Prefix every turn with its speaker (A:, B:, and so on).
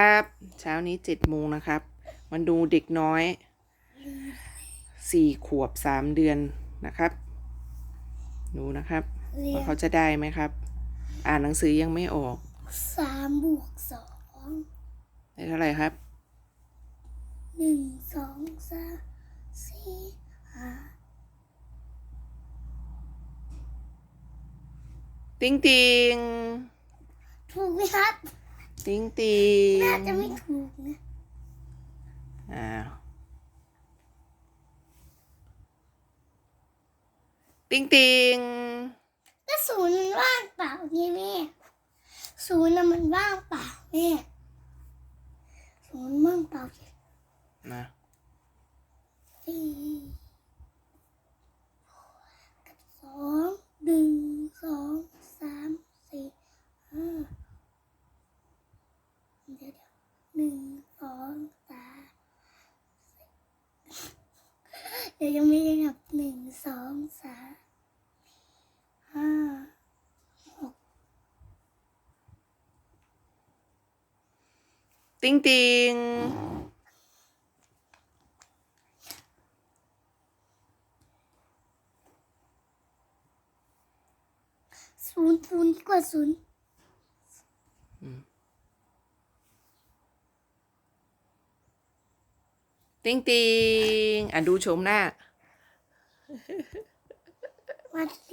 A: ครับเช้านี้เจ็ดโมงนะครับมาดูเด็กน้อยสี่ขวบสามเดือนนะครับ ดูนะครับ
B: เรีย
A: ว่านเขาจะได้ไหมครับ อ่านหนังสือยังไม่ออก
B: สามบวกสอง
A: ได้เท่าไหร่ครับ
B: หนึ่งสองสามสี่ห้า
A: ติ้งติง
B: ถูกไหมครับ
A: ติ้งติง
B: น่าจะไม่ถูกนะ
A: อ้าวติ้งติง
B: แล้วศูนย์มันว่างเปล่าเนี่ยแม่ศูนย์น่ะมันว่างเปล่าแม่ศูนย์ว่างเปล่า
A: นะ
B: สี่กับสองหนึ่งสองสามสี่ห้า เดี๋ยวเดี๋ยวหนึ่งสองสามสี่เดี๋ยวยังไม่ได้นับหนึ่งสองสามห้า
A: ติ้งติง
B: ศูนย์ศูนย์ดีกว่าศูนย์
A: ติงติงอะดูชมหน้า
B: วัดสิ